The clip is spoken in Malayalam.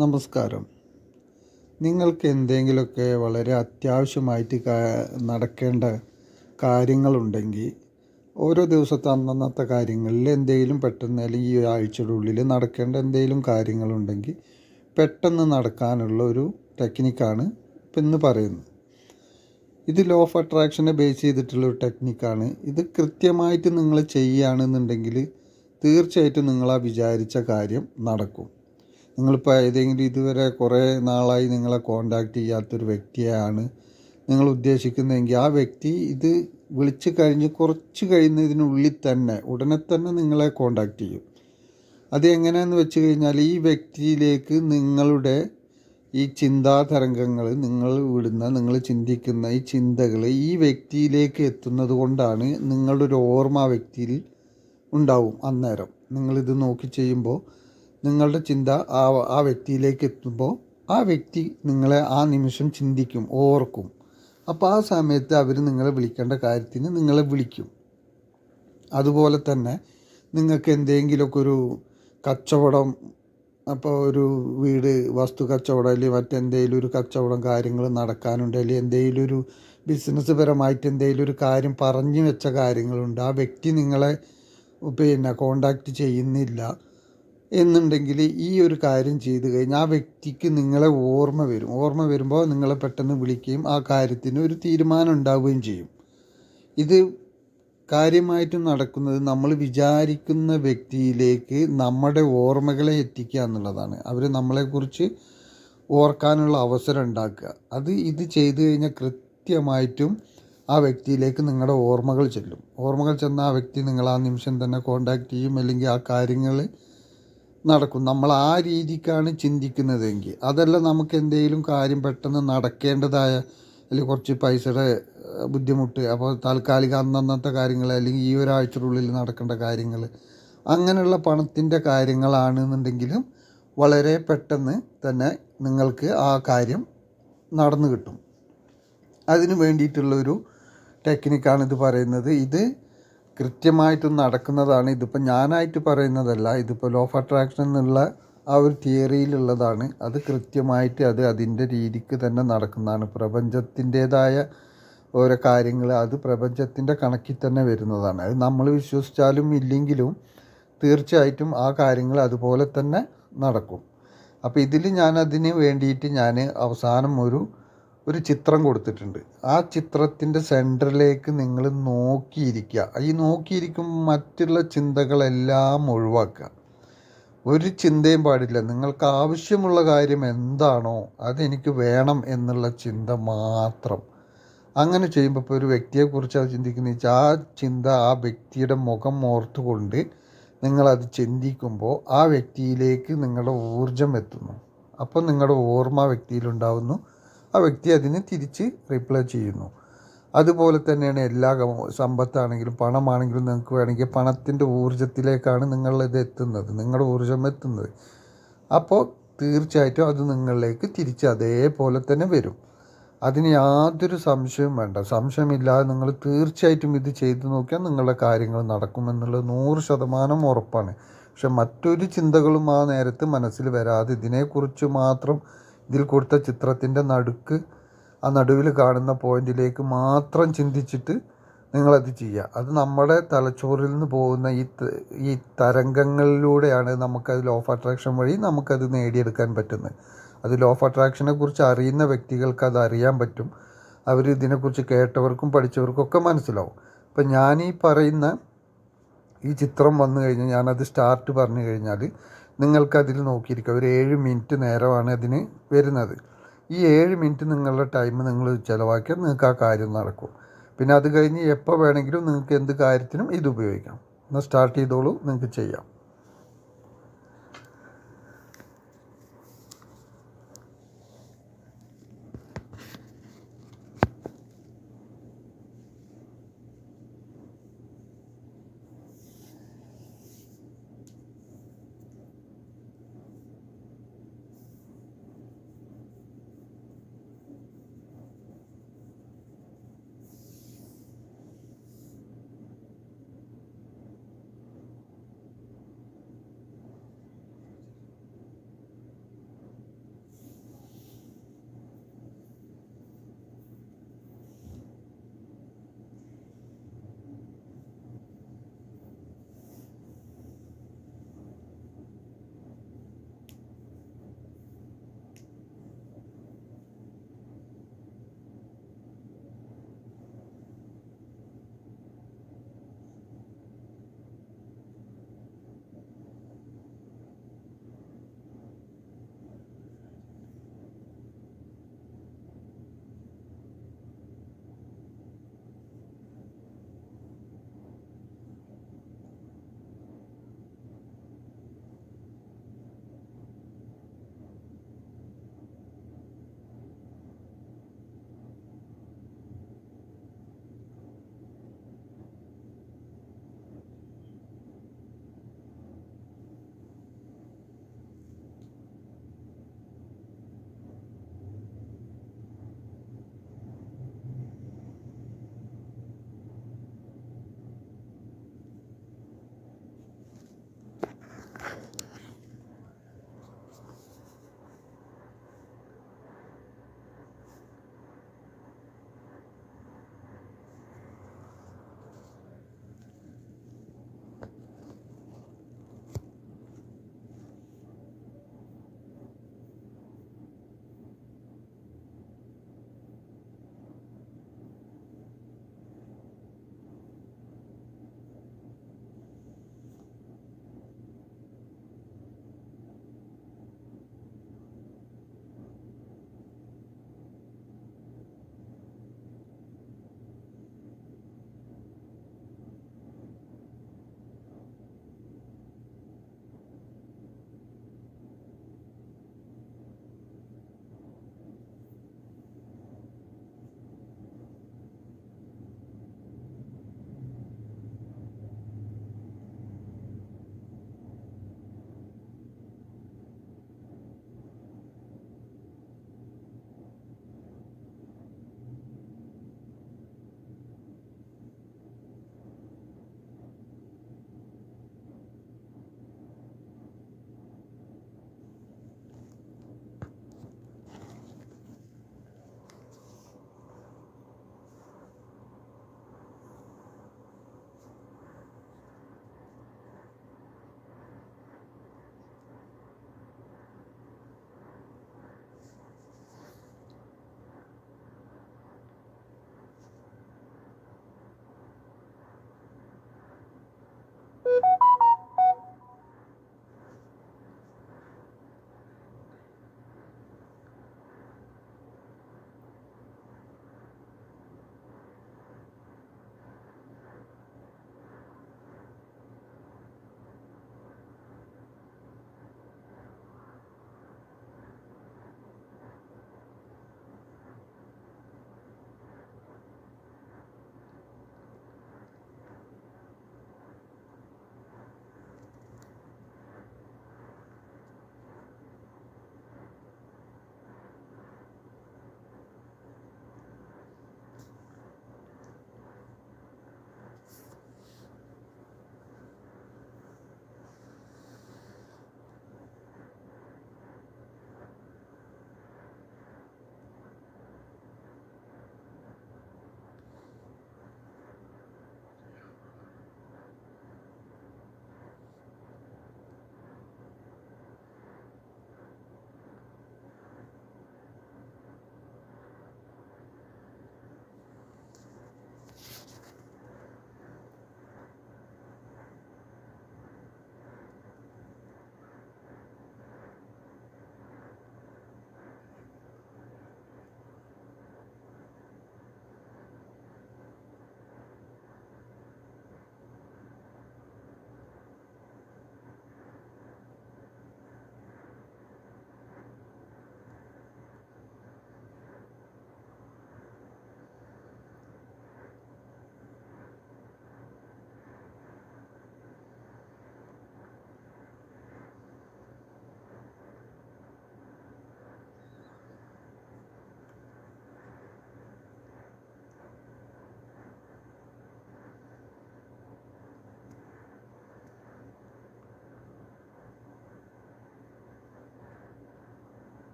നമസ്കാരം. നിങ്ങൾക്ക് എന്തെങ്കിലുമൊക്കെ വളരെ അത്യാവശ്യമായിട്ട് നടക്കേണ്ട കാര്യങ്ങളുണ്ടെങ്കിൽ ഓരോ ദിവസത്തെ അന്നന്നത്തെ കാര്യങ്ങളിൽ എന്തെങ്കിലും പെട്ടെന്ന് അല്ലെങ്കിൽ ഈ ആഴ്ചയുടെ ഉള്ളിൽ നടക്കേണ്ട എന്തെങ്കിലും കാര്യങ്ങളുണ്ടെങ്കിൽ പെട്ടെന്ന് നടക്കാനുള്ള ഒരു ടെക്നിക്കാണ് ഇപ്പം ഇന്ന് പറയുന്നത്. ഇത് ലോ ഓഫ് അട്രാക്ഷനെ ബേസ് ചെയ്തിട്ടുള്ള ഒരു ടെക്നിക്കാണ്. ഇത് കൃത്യമായിട്ട് നിങ്ങൾ ചെയ്യുകയാണെന്നുണ്ടെങ്കിൽ തീർച്ചയായിട്ടും നിങ്ങൾ ആ വിചാരിച്ച കാര്യം നടക്കും. നിങ്ങളിപ്പോൾ ഏതെങ്കിലും ഇതുവരെ കുറേ നാളായി നിങ്ങളെ കോണ്ടാക്ട് ചെയ്യാത്തൊരു വ്യക്തിയാണ് നിങ്ങൾ ഉദ്ദേശിക്കുന്നതെങ്കിൽ ആ വ്യക്തി ഇത് വിളിച്ച് കഴിഞ്ഞ് കുറച്ച് കഴിയുന്നതിനുള്ളിൽ തന്നെ ഉടനെ തന്നെ നിങ്ങളെ കോണ്ടാക്ട് ചെയ്യും. അത് എങ്ങനെയെന്ന് വെച്ച് കഴിഞ്ഞാൽ ഈ വ്യക്തിയിലേക്ക് നിങ്ങളുടെ ഈ ചിന്താ തരംഗങ്ങൾ നിങ്ങൾ വിടുന്ന നിങ്ങൾ ചിന്തിക്കുന്ന ഈ ചിന്തകൾ ഈ വ്യക്തിയിലേക്ക് എത്തുന്നത് കൊണ്ടാണ് നിങ്ങളുടെ ഒരു ഓർമ്മ വ്യക്തിയിൽ ഉണ്ടാവും അന്നേരം. നിങ്ങളിത് നോക്കി ചെയ്യുമ്പോൾ നിങ്ങളുടെ ചിന്ത ആ ആ വ്യക്തിയിലേക്ക് എത്തുമ്പോൾ ആ വ്യക്തി നിങ്ങളെ ആ നിമിഷം ചിന്തിക്കും ഓർക്കും. അപ്പോൾ ആ സമയത്ത് അവർ നിങ്ങളെ വിളിക്കേണ്ട കാര്യത്തിന് നിങ്ങളെ വിളിക്കും. അതുപോലെ തന്നെ നിങ്ങൾക്ക് എന്തെങ്കിലുമൊക്കെ ഒരു കച്ചവടം അപ്പോൾ ഒരു വീട് വസ്തു കച്ചവടം അല്ലെങ്കിൽ മറ്റെന്തെങ്കിലും ഒരു കച്ചവടം കാര്യങ്ങൾ നടക്കാനുണ്ട് അല്ലെങ്കിൽ എന്തെങ്കിലും ഒരു ബിസിനസ് പരമായിട്ട് എന്തെങ്കിലും ഒരു കാര്യം പറഞ്ഞു വെച്ച കാര്യങ്ങളുണ്ട് ആ വ്യക്തി നിങ്ങളെ പിന്നെ കോണ്ടാക്റ്റ് ചെയ്യുന്നില്ല എന്നുണ്ടെങ്കിൽ ഈ ഒരു കാര്യം ചെയ്ത് കഴിഞ്ഞാൽ ആ വ്യക്തിക്ക് നിങ്ങളെ ഓർമ്മ വരും. ഓർമ്മ വരുമ്പോൾ നിങ്ങളെ പെട്ടെന്ന് വിളിക്കുകയും ആ കാര്യത്തിന് ഒരു തീരുമാനം ഉണ്ടാവുകയും ചെയ്യും. ഇത് കാര്യമായിട്ട് നടക്കുന്നത് നമ്മൾ വിചാരിക്കുന്ന വ്യക്തിയിലേക്ക് നമ്മുടെ ഓർമ്മകളെ എത്തിക്കുക എന്നുള്ളതാണ്. അവർ നമ്മളെക്കുറിച്ച് ഓർക്കാനുള്ള അവസരം ഉണ്ടാക്കുക. അത് ഇത് ചെയ്തു കഴിഞ്ഞാൽ കൃത്യമായിട്ടും ആ വ്യക്തിയിലേക്ക് നിങ്ങളുടെ ഓർമ്മകൾ ചെല്ലും. ഓർമ്മകൾ ചെന്ന ആ വ്യക്തി നിങ്ങൾ ആ നിമിഷം തന്നെ കോണ്ടാക്ട് ചെയ്യും. അല്ലെങ്കിൽ ആ കാര്യങ്ങൾ നടക്കും. നമ്മൾ ആ രീതിക്കാണ് ചിന്തിക്കുന്നതെങ്കിൽ. അതല്ല നമുക്ക് എന്തെങ്കിലും കാര്യം പെട്ടെന്ന് നടക്കേണ്ടതായ അല്ലെങ്കിൽ കുറച്ച് പൈസയുടെ ബുദ്ധിമുട്ട് അപ്പോൾ താൽക്കാലിക അന്നന്നത്തെ കാര്യങ്ങൾ അല്ലെങ്കിൽ ഈ ഒരാഴ്ചയുടെ നടക്കേണ്ട കാര്യങ്ങൾ അങ്ങനെയുള്ള പണത്തിന്റെ കാര്യങ്ങളാണെന്നുണ്ടെങ്കിലും വളരെ പെട്ടെന്ന് തന്നെ നിങ്ങൾക്ക് ആ കാര്യം നടന്നു കിട്ടും. അതിന് വേണ്ടിയിട്ടുള്ളൊരു ടെക്നിക്കാണ് ഇത് പറയുന്നത്. ഇത് കൃത്യമായിട്ടും നടക്കുന്നതാണ്. ഇതിപ്പോൾ ഞാനായിട്ട് പറയുന്നതല്ല. ഇതിപ്പോൾ ലോ ഓഫ് അട്രാക്ഷൻ എന്നുള്ള ആ ഒരു തിയറിയിലുള്ളതാണ്. അത് കൃത്യമായിട്ട് അത് അതിന്റെ രീതിക്ക് തന്നെ നടക്കുന്നതാണ്. പ്രപഞ്ചത്തിന്റേതായ ഓരോ കാര്യങ്ങൾ അത് പ്രപഞ്ചത്തിന്റെ കണക്കിൽ തന്നെ വരുന്നതാണ്. അത് നമ്മൾ വിശ്വസിച്ചാലും ഇല്ലെങ്കിലും തീർച്ചയായിട്ടും ആ കാര്യങ്ങൾ അതുപോലെ തന്നെ നടക്കും. അപ്പോൾ ഇതിൽ ഞാൻ അതിന് വേണ്ടിയിട്ട് ഞാൻ അവസാനം ഒരു ഒരു ചിത്രം കൊടുത്തിട്ടുണ്ട്. ആ ചിത്രത്തിന്റെ സെന്ററിലേക്ക് നിങ്ങൾ നോക്കിയിരിക്കുക. ഈ നോക്കിയിരിക്കും മറ്റുള്ള ചിന്തകളെല്ലാം ഒഴിവാക്കുക. ഒരു ചിന്തയും പാടില്ല. നിങ്ങൾക്ക് ആവശ്യമുള്ള കാര്യം എന്താണോ അതെനിക്ക് വേണം എന്നുള്ള ചിന്ത മാത്രം. അങ്ങനെ ചെയ്യുമ്പോൾ ഇപ്പോൾ ഒരു വ്യക്തിയെക്കുറിച്ച് ചിന്തിക്കുന്ന വെച്ചാൽ ആ ചിന്ത ആ വ്യക്തിയുടെ മുഖം ഓർത്തുകൊണ്ട് നിങ്ങളത് ചിന്തിക്കുമ്പോൾ ആ വ്യക്തിയിലേക്ക് നിങ്ങളുടെ ഊർജം എത്തുന്നു. അപ്പം നിങ്ങളുടെ ഓർമ്മ വ്യക്തിയിലുണ്ടാവുന്നു ആ വ്യക്തി അതിന് തിരിച്ച് റിപ്ലൈ ചെയ്യുന്നു. അതുപോലെ തന്നെയാണ് എല്ലാ സമ്പത്താണെങ്കിലും പണമാണെങ്കിലും നിങ്ങൾക്ക് വേണമെങ്കിൽ പണത്തിന്റെ ഊർജത്തിലേക്കാണ് നിങ്ങളിത് എത്തുന്നത് നിങ്ങളുടെ ഊർജം എത്തുന്നത്. അപ്പോൾ തീർച്ചയായിട്ടും അത് നിങ്ങളിലേക്ക് തിരിച്ച് അതേപോലെ തന്നെ വരും. അതിന് യാതൊരു സംശയവും വേണ്ട. സംശയമില്ലാതെ നിങ്ങൾ തീർച്ചയായിട്ടും ഇത് ചെയ്തു നോക്കിയാൽ നിങ്ങളുടെ കാര്യങ്ങൾ നടക്കുമെന്നുള്ളത് നൂറ് ശതമാനം ഉറപ്പാണ്. പക്ഷെ മറ്റൊരു ചിന്തകളും ആ നേരത്ത് മനസ്സിൽ വരാതെ ഇതിനെക്കുറിച്ച് മാത്രം ഇതിൽ കൊടുത്ത ചിത്രത്തിന്റെ നടുക്ക് ആ നടുവിൽ കാണുന്ന പോയിന്റിലേക്ക് മാത്രം ചിന്തിച്ചിട്ട് നിങ്ങളത് ചെയ്യുക. അത് നമ്മുടെ തലച്ചോറിൽ നിന്ന് പോകുന്ന ഈ ഈ തരംഗങ്ങളിലൂടെയാണ് നമുക്കത് ലോ ഓഫ് അട്രാക്ഷൻ വഴി നമുക്കത് നേടിയെടുക്കാൻ പറ്റുന്നത്. അത് ലോ ഓഫ് അട്രാക്ഷനെ കുറിച്ച് അറിയുന്ന വ്യക്തികൾക്ക് അത് അറിയാൻ പറ്റും. അവർ ഇതിനെക്കുറിച്ച് കേട്ടവർക്കും പഠിച്ചവർക്കും ഒക്കെ മനസ്സിലാവും. ഇപ്പം ഞാൻ ഈ പറയുന്ന ഈ ചിത്രം വന്നു കഴിഞ്ഞാൽ ഞാനത് സ്റ്റാർട്ട് പറഞ്ഞു കഴിഞ്ഞാൽ നിങ്ങൾക്കതിൽ നോക്കിയിരിക്കുക. ഒരു ഏഴ് മിനിറ്റ് നേരമാണ് അതിന് വരുന്നത്. ഈ ഏഴ് മിനിറ്റ് നിങ്ങളുടെ ടൈം നിങ്ങൾ ചിലവാക്കിയാൽ നിങ്ങൾക്ക് ആ കാര്യം നടക്കും. പിന്നെ അത് കഴിഞ്ഞ് എപ്പോൾ വേണമെങ്കിലും നിങ്ങൾക്ക് എന്ത് കാര്യത്തിനും ഇത് ഉപയോഗിക്കാം. എന്നാൽ സ്റ്റാർട്ട് ചെയ്തോളൂ നിങ്ങൾക്ക് ചെയ്യാം.